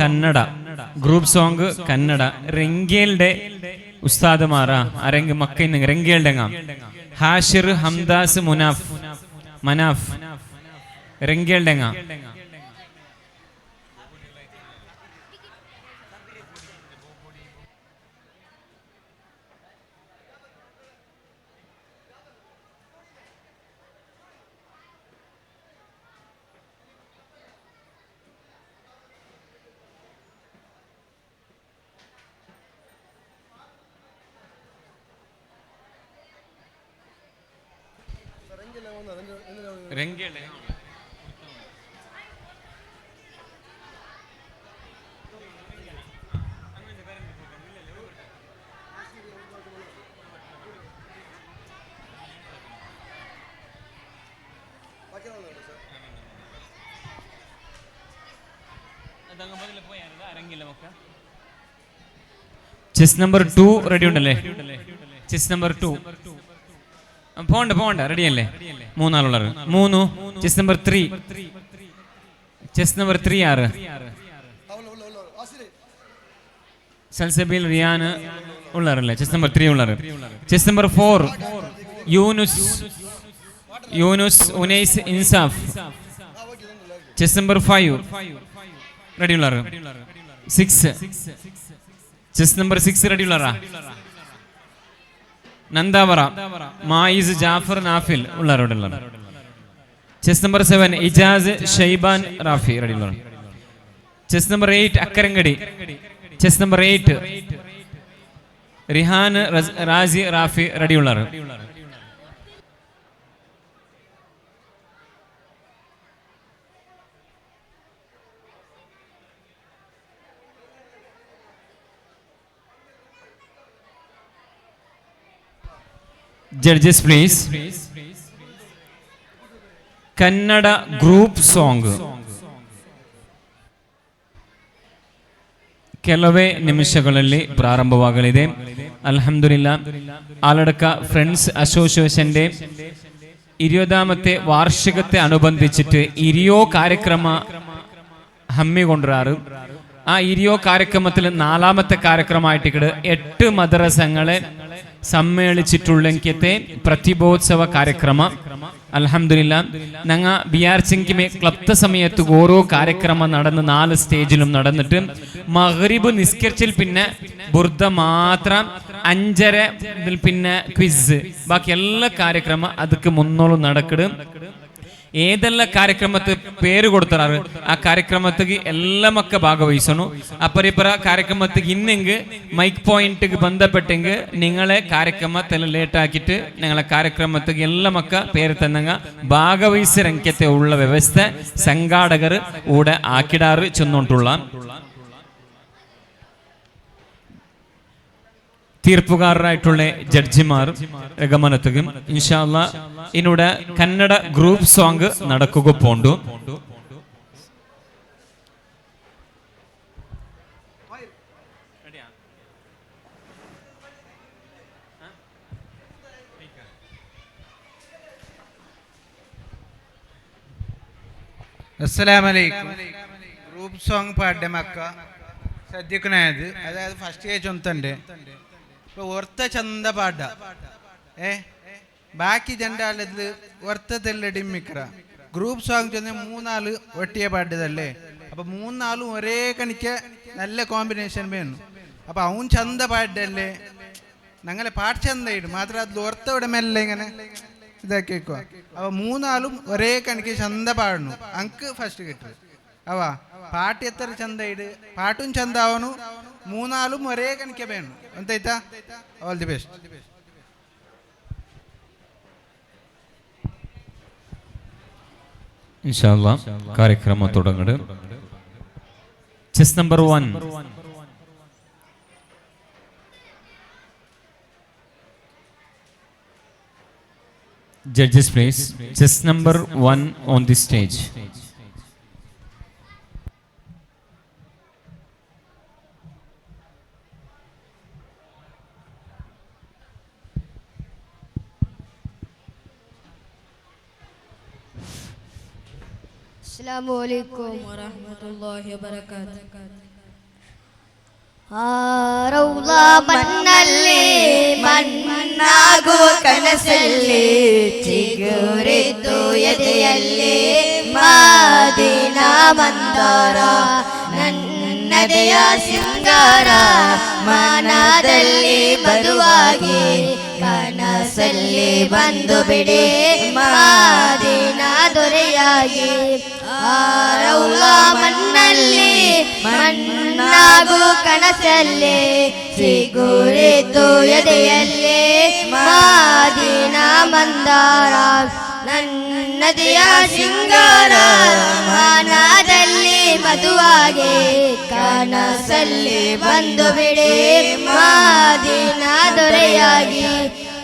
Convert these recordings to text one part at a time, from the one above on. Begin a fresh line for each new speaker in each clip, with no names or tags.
Kannada. Group song Kannada. റെങ്കേൽടെ ഉസ്താദുമാറ. അരങ്ക് മക്ക റെങ്കേൽടെ ഹാഷിർ ഹംദാസ് മുനാഫ്. മനാഫ്. റെങ്കേൽടെ ചെസ് നമ്പർ ടു റെഡി ഉണ്ടല്ലേ? ചെസ് നമ്പർ ടു പോണ്ട പോണ്ട റെഡി അല്ലേ? മൂന്നാളുള്ളത്. മൂന്നു. Chess number three chess number three ആറ്. സൽസബിൽ റിയാൻ ഉള്ളവരല്ലേ? ചെസ് നമ്പർ ത്രീ ഉള്ളവർ chess number four Yunus Yunus Unais Insaf. Chess number five ready ഉള്ളവർ six chess number six ready ഉള്ളറാ നന്ദാവറ മായിസ് Jafar Nafil ഉള്ളവരോടുള്ള chess number seven Ijas Shaiban Rafi ready chess number eight അക്കരങ്കടി. Chess number eight Rihan Razi Rafi ready judges please Kannada group song ಕೆಲವೇ ನಿಮಿಷಗಳಲ್ಲಿ ಪ್ರಾರಂಭವಾಗಲಿದೆ ಅಲ್ಹಮ್ದುಲಿಲ್ಲ ആലടക്ക friends അസോസിയേഷന്റെ ഇരുപതാമത്തെ വാർഷികത്തെ അനുബന്ധിച്ചിട്ട് ഇരിയോ കാര്യക്രമ ഹമ്മിക്കൊണ്ടുവരാറ് ആ ഇരിയോ കാര്യക്രമത്തിൽ നാലാമത്തെ കാര്യക്രമമായിട്ട് എട്ട് മദ്രസങ്ങളെ സമ്മേളിച്ചിട്ടുള്ളെങ്കിത്തെ പ്രതിഭോത്സവ ಕಾರ್ಯಕ್ರಮ അൽഹംദുലില്ല ഞങ്ങ ബി ആർ ചിങ്കിമെ ക്ലബ്ത സമയത്ത് ഓരോ കാര്യക്രമം നടന്ന് നാല് സ്റ്റേജിലും നടന്നിട്ട് മഗ്രിബ് നിസ്കരിച്ചിൽ പിന്നെ ബുർദ മാത്രം അഞ്ചര ഇതിൽ പിന്നെ ക്വിസ് ബാക്കി എല്ലാ ಕಾರ್ಯಕ್ರಮ ಅದಕ್ಕೆ ಮುನ್ನೋಳು നടക്കിടും ഏതെല്ലാം ಕಾರ್ಯಕ್ರಮಕ್ಕೆ പേര് കൊടുത്തറാറ് ആ ಕಾರ್ಯಕ್ರಮಕ್ಕೆ എല്ലാമൊക്കെ അപ്പൊ അപ്പറിപ്പറ ಕಾರ್ಯಕ್ರಮಕ್ಕೆ ഇന്നെങ്കിൽ മൈക്ക് പോയിന്റ് ബന്ധപ്പെട്ടെങ്കിൽ നിങ്ങളെ കാര്യക്രമത്തിൽ ലേറ്റ് ആക്കിയിട്ട് ഞങ്ങളെ കാര്യക്രമത്തിൽ എല്ലാമൊക്കെ പേര് തന്നങ്ങ ഭാഗവഹിച്ച രംഗത്തെ ഉള്ള വ്യവസ്ഥ സംഘാടകർ കൂടെ ആക്കിടാറ് ചെന്നോണ്ടുള്ള തീർപ്പുകാരായിട്ടുള്ള ജഡ്ജിമാർ രഗമനത്തുകയും ഇൻഷാല്ല ഇനിടെ കന്നഡ ഗ്രൂപ്പ് സോങ് നടക്കുക പോണ്ടു.
ഗ്രൂപ്പ് സോങ് പാട്ടെ മക്ക. സദ്യക്കനായത് അതായത് ഫസ്റ്റ് കേ ചുമത്തണ്ടേ ഒർത്ത ചന്ത പാട്ട. ഏ? ബാക്കി ജണ്ടാലത് ഒർത്തത്തെല്ലാം ഡിമ്മിക്കറ ഗ്രൂപ്പ് സോങ് ചെന്ന് മൂന്നാൽ ഒട്ടിയ പാട്ടതല്ലേ? അപ്പൊ മൂന്നാളും ഒരേ കണിക്ക് നല്ല കോമ്പിനേഷൻ വേണം. അപ്പൊ അവൻ ചന്ത പാട്ടല്ലേ? ഞങ്ങളെ പാട്ട് ചന്തയിടും. മാത്രം അത് ഓർത്തവിടെ മെല്ലെ ഇങ്ങനെ ഇതാക്കി വെക്കുക അപ്പൊ മൂന്നാളും ഒരേ കണിക്ക് ചന്ത പാടണു. അങ്ക് ഫസ്റ്റ് കിട്ടും അവ. പാട്ട് എത്ര ചന്തയിട്? പാട്ടും ചന്ത മൂന്നാലും ഒരേ കണിക്ക വേണം എന്താ ഓൾ ദി ബെസ്റ്റ്
ഇൻഷാല്ല കാര്യക്രമം തുടങ്ങട് chess number one judges please chess number 1 on the stage
അസ്സാം വലൈക്കും വറഹമത്തല്ലാഹി വബറകാത്ത് ആറൗള മണ്ണല്ലേ മണ്ണാകുവ കനസല്ലേ ചിഗുരിതു യദയല്ലേ മാദിന ಮಂದಾರ ನನ್ನದೆಯ ಸಿಂಗಾರ ಮನದಲ್ಲಿ ಬರುವಾಗೆ ಕನಸಲ್ಲಿ ಬಂದು ಬಿಡಿ. ಮಾದಿನ ದೊರೆಯಾಗಿ ಆರೌಲ ಮಣ್ಣಲ್ಲಿ, ಮಣ್ಣಾಗು ಕನಸಲ್ಲಿ ಸಿಗುರಿತು ಎದೆಯಲ್ಲಿ ಮಾದಿನ ಮಂದಾರ. ನನ್ನದಿಯ ಸಿಂಗಾರ ಮಾನದಲ್ಲಿ ಮಧುವಾಗಿ ಕನಸಲ್ಲಿ ಬಂದು ಬಿಡಿ. ಮಾದಿನ ದೊರೆಯಾಗಿ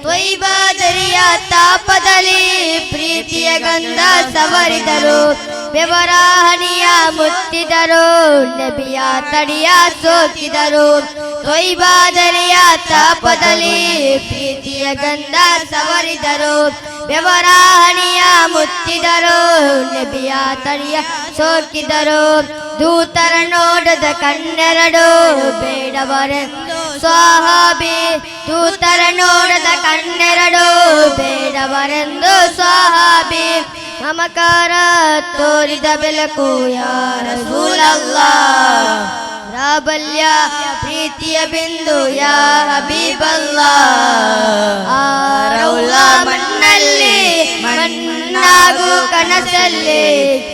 ತ್ವೈಬಾದರಿಯ ತಾಪದಲ್ಲಿ ಪ್ರೀತಿಯ ಗಂಧ ಸವರಿದರು. ಬೆವರಾಹನಿಯ ಮುತ್ತಿದರು. ನಬಿಯ ತಡಿಯ ಸೋಕಿದರು. ವೈಭಾದರಿಯ ತಾಪದಲ್ಲಿ ಪ್ರೀತಿಯ ಗಂಧ ಸವರಿದರು. ವ್ಯವರಾಹಣಿಯ ಮುತ್ತಿದರು. ನಬಿಯ ತಡಿಯ ಸೋಕಿದರು. ದೂತರ ನೋಡದ ಕಣ್ಣೆರಡು ಬೇಡವರೆಂದು ಸ್ವಾಹಾಬಿ ದೂತರ ನೋಡದ ಕಣ್ಣೆರಡು ಬೇಡವರೆಂದು ಸ್ವಾಹಾಬಿ ಮಮಕಾರ ತೋರಿದ ಬೆಳಕು ಯಾರ ಸೂಲಲ್ಲ? ಪ್ರಾಬಲ್ಯ ಪ್ರೀತಿಯ ಬಿಂದು ಯಾ ಹಬೀಬಲ್ಲ? ಆರೌಲ ಮಣ್ಣಲ್ಲಿ ಮಣ್ಣಾಗು ಕನಸಲ್ಲಿ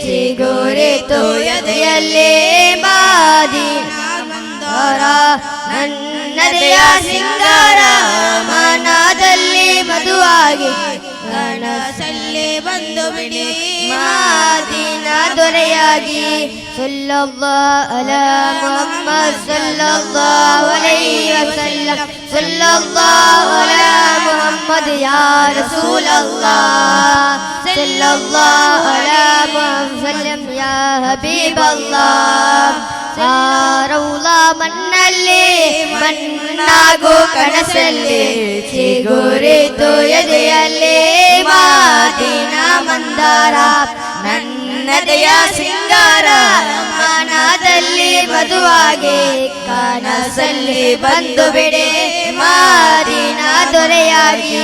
ಚಿಗುರಿತು ಎದೆಯಲ್ಲಿ ಬಾದಿ ಮಂದಾರ ನನ್ನದೆಯ ಸಿಂಗಾರ ಮನದಲ್ಲಿ ಮಧುವಾಗಿ ಕನಸಲ್ಲಿ ಬಂದು ಬಿಡಿ ಮಾದಿನ ದೊರೆಯಾಗಿ ಸಲ್ಲಲ್ಲಾಹು ಅಲಾ ಮುಹಮ್ಮದ್ ಸಲ್ಲಲ್ಲಾಹು ಅಲೈಹಿ ವಸಲ್ಲಂ ಸಲ್ಲಲ್ಲಾಹು ಅಲಾ ಮುಹಮ್ಮದ್ ಯಾ ರಸೂಲಲ್ಲಾಹ್ ಸಲ್ಲಲ್ಲಾಹು ಅಲಾ ಮುಹಮ್ಮದ್ ಸಲ್ಲಂ ಯಾ ಹಬೀಬಲ್ಲಾಹ್ ಸಾರೌಲ ಮಣ್ಣಲ್ಲಿ ಮಣ್ಣಾಗೋ ಕನಸಲ್ಲಿ ಚಿಗುರಿತು ಎದೆಯಲ್ಲಿ ಮಾದಿನ ಮಂದಾರ ನನ್ನದೆಯ ಸಿಂಗಾರ ಮನದಲ್ಲಿ ಮಧುವಾಗಿ ಕನಸಲ್ಲಿ ಬಂದು ಬಿಡೆ ಮಾದಿನ ದೊರೆಯಾಗಿ.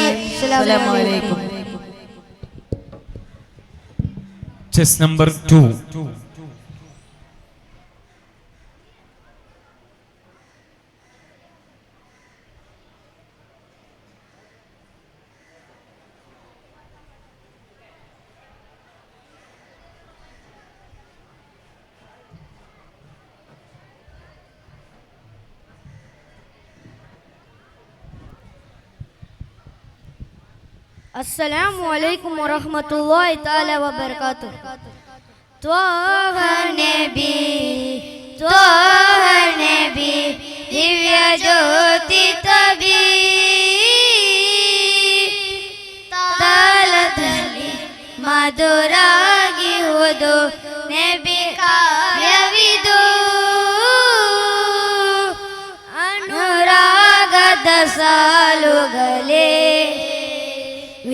ಚೆಸ್ ನಂಬರ್ ಟೂ
अस्सलाम वरहमतुल्लाहि ताला व बरकातु तो हर नबी तो हर नबी दिव्य ज्योति तभी तालतली मधुरागी होदो नबी अनुराग अनुरागद सालुगले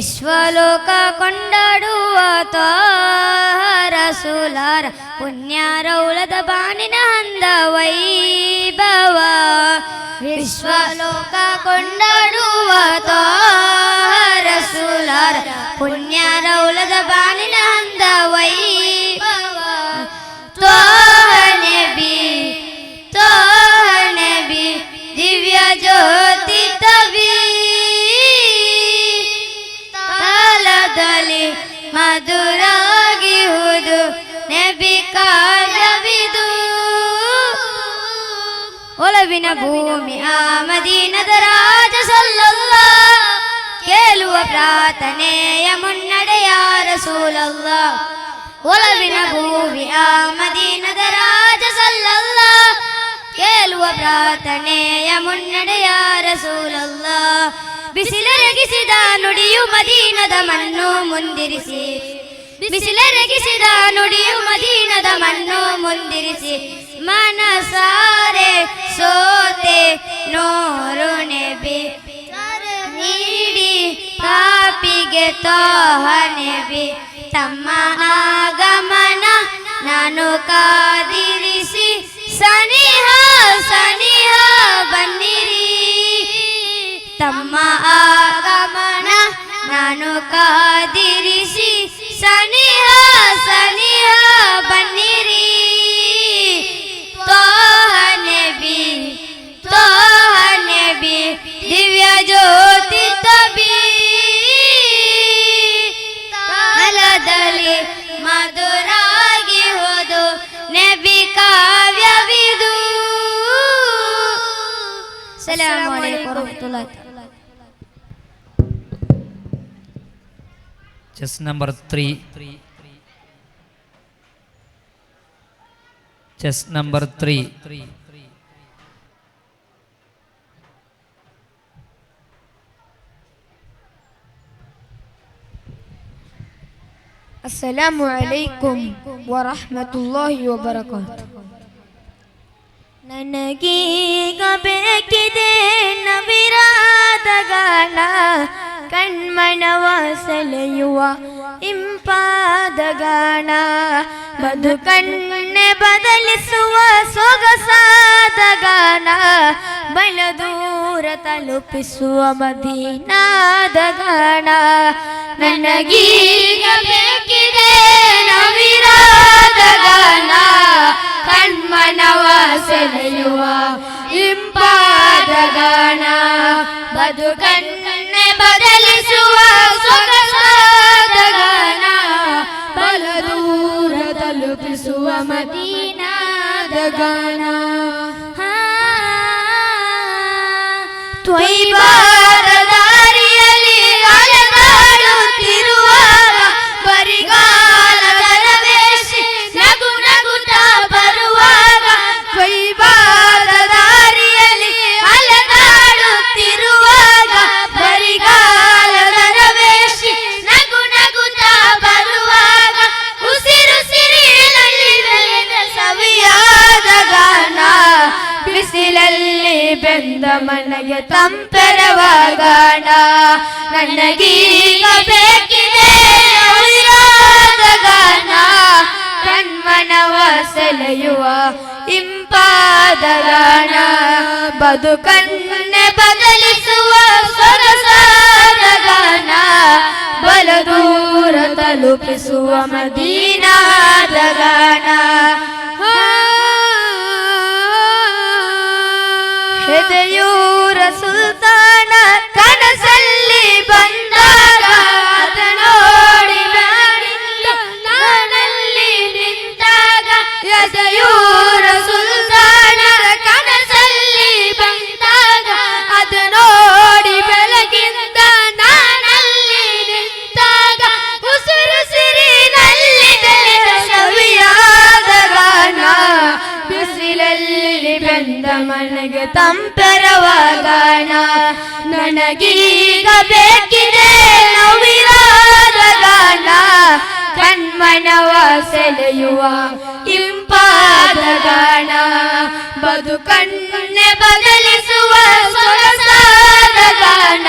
ವಿಶ್ವಲೋಕ ಕೊಂಡಾಡುವ ತಾರ ಸುಲಾರ ಪುಣ್ಯಾರೌಳದ ಬಾಣಿನ ಹಂದ ವೈಭವ. ವಿಶ್ವಲೋಕ ಕೊಂಡಾಡುವ ತಾರ ಸುಲಾರ ಪುಣ್ಯಾರೌಳದ ಬಾಣಿನ ಹಂದ ವೈಭವ. ಮಧುರಾಗಿ ಹುದು ನೆಬಿ ಕಾಲವಿದು. ಒಲವಿನ ಭೂಮಿ ಆ ಮದೀನದ ರಾಜ ಸಲ್ಲಲ್ಲ ಕೇಳುವ ಪ್ರಾರ್ಥನೆಯ ಮುನ್ನಡೆಯ ರಸೂಲಲ್ಲ ಒಲವಿನ ಭೂಮಿ ಆ ಮದೀನದ ರಾಜ ಸಲ್ಲಲ್ಲ ಕೇಳುವ ಪ್ರಾರ್ಥನೆಯ ಮುನ್ನಡೆಯ ರಸೂಲಲ್ಲ ಬಿಸಿಲರಗಿಸಿದ ನುಡಿಯು ಮದೀನದ ಮಣ್ಣು ಮುಂದಿರಿಸಿ. ಬಿಸಿಲರಗಿಸಿದ ನುಡಿಯು ಮದೀನದ ಮಣ್ಣು ಮುಂದಿರಿಸಿ. ಮನಸಾರೆ ಸೋತೆ ನೋರು ನೆಬಿ. ನೀಡಿ ಪಾಪಿಗೆ ತೋಹನೆಬಿ ತಮ್ಮ ಆಗಮನ ನಾನು ಕಾದಿರಿಸಿ. ಸನಿಹ ಸನಿಹ
ತಮ್ಮ ಆಗಮನ ನಾನು
ಕಾದಿರಿಸಿ. ಸನಿಹ ಸನಿಹ ಬನ್ನಿರಿ. ತೋಹನೆ ಬಿ ತೋಹನೆ ಬಿ ದಿವ್ಯ ಜ್ಯೋತಿ ತಬಿ. ಕಾಲದಲ್ಲಿ ಮಧುರಾಗಿ ಹೋದು ನೆಬಿ ಕಾವ್ಯವಿದು. ಸಲಾಮ್ ಅಲೈಕುಮ್ ವರಹಮತುಲ್ಲಾಹಿ
Chess number three. Chess number three.
السلام عليكم ورحمة الله وبركاته
ನನಗೀಗ ಬೇಕಿದೆ ನವಿರಾದ ಗಾನ ಕಣ್ಮಣವ ಸೆಳೆಯುವ ಇಂಪಾದ ಗಾನ ಬದುಕನ್ನೆ ಬದಲಿಸುವ ಸೊಗಸಾದ ಗಾನ ಬಲ ದೂರ ತಲುಪಿಸುವ ಮದೀನಾದ ಗಾಣ. ನನಗೀಗ ಬೇಕಿದೆ ನವಿರಾದ ಗಾನ ಕಣ್ಮನವ ಸೆಲೆಯುವ ಇಂಪಾದ ಗಾಣ. ಬದುಕನ್ನೆ ಮನೆಗೆ ತಂಪೆರವ ಗಾನ ನನಗೀಗ ಬೇಕಿದೆ ಗಾನ ಕಣ್ಮನವ ಸೆಳೆಯುವ ಇಂಪಾದ ಗಾನ ಬದುಕನ್ನೆ ಬದಲಿಸುವ ಸೊಗಸಾದ ಗಾನ. ಬಲ ದೂರ ತಲುಪಿಸುವ ಮದೀನಾದ ಗಾನ. ಸೆಳೆಯುವ ಇಂಪಾದ ಗಾಣ. ಬದುಕಣ್ಣೆ ಬದಲಿಸುವ ಸೊಗಸಾದ ಗಾಣ.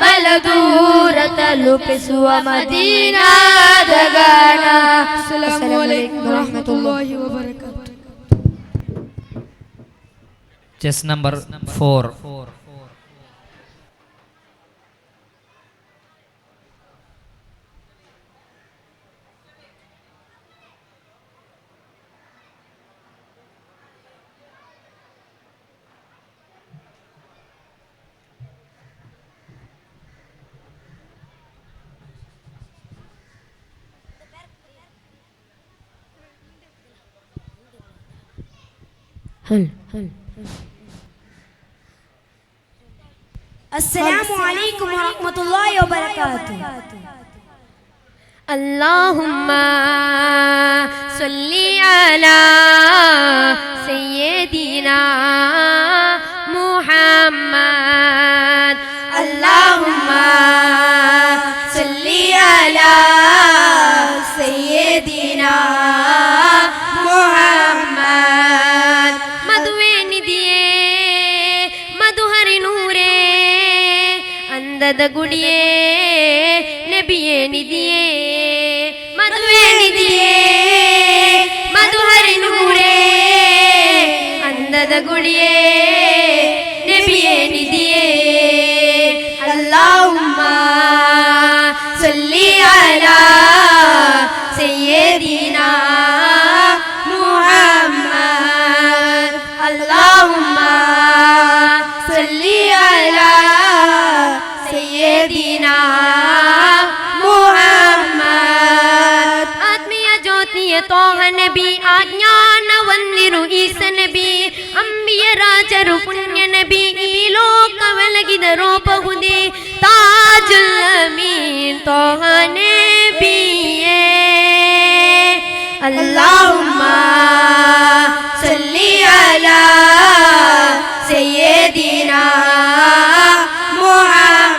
ಬಲದೂರ ತಲುಪಿಸುವ ಮದೀನಾದ
ಗಾಣ.
Chess number four four. Four.
السلام عليكم ورحمة الله وبركاته
اللهم صل على سيدنا محمد اللهم صل على سيدنا محمد
മതഗുണിയേ നബിയേ നിധിയേ മധുവേ മധുഹരി നബിയേ അല്ലാഹുമ്മ മുഹമ്മദ്.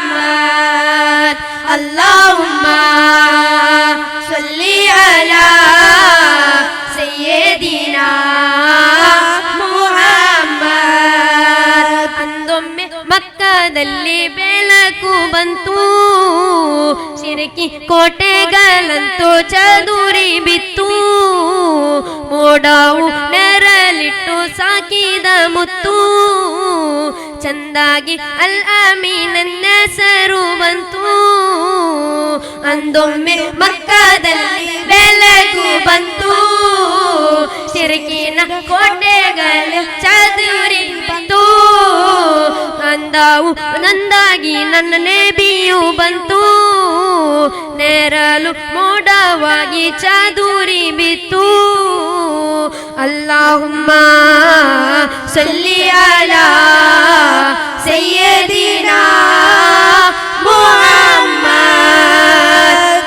محمد اللهم صل على سيدنا محمد ಅಂದೊಮ್ಮೆ ಮಕ್ಕದಲ್ಲಿ ಬೆಳಕು ಬಂತು ಸಿರಕಿ ಕೋಟೆಗಳಂತೂ ಚದುರಿ ಬಿತ್ತು ಮೋಡವು ನೆರಳಿಟ್ಟು ಸಾಕಿದ ಮುತ್ತು ಚಂದಾಗಿ ಅಲ್ ಅಮೀನನ್ನ ಹೆಸರು ಬಂತು ಅಂದೊಮ್ಮೆ ಮಕ್ಕದಲ್ಲಿ ಬೆಳಕು ಬಂತು. ಸಿರಿಕಿನ ಕೋಟೆಗಳ ಚದುರಿ ಬಂತು. ಅಂದಾವು ನಂದಾಗಿ ನನ್ನ ನೆಬಿಯು ಬಂತು. ನೆರಳು ಮೋಡವಾಗಿ ಚದುರಿ ಬಿತ್ತು ಅಲ್ಲಾಹುಮ್ಮ ಸಲ್ಲಿ ಅಲಾ ಸಯ್ಯದಿನಾ ಮುಹಮ್ಮದ್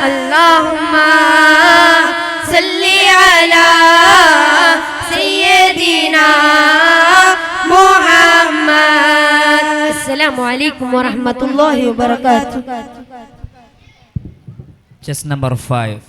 ಅಲ್ಲಾಹುಮ್ಮ ಸಲ್ಲಿ ಅಲಾ ಸಯ್ಯದಿನಾ ಮುಹಮ್ಮದ್ ಅಸ್ಸಲಾಮು ಅಲೈಕುಂ ವರಹಮತುಲ್ಲಾಹಿ ವಬರಕಾತು
Just number five.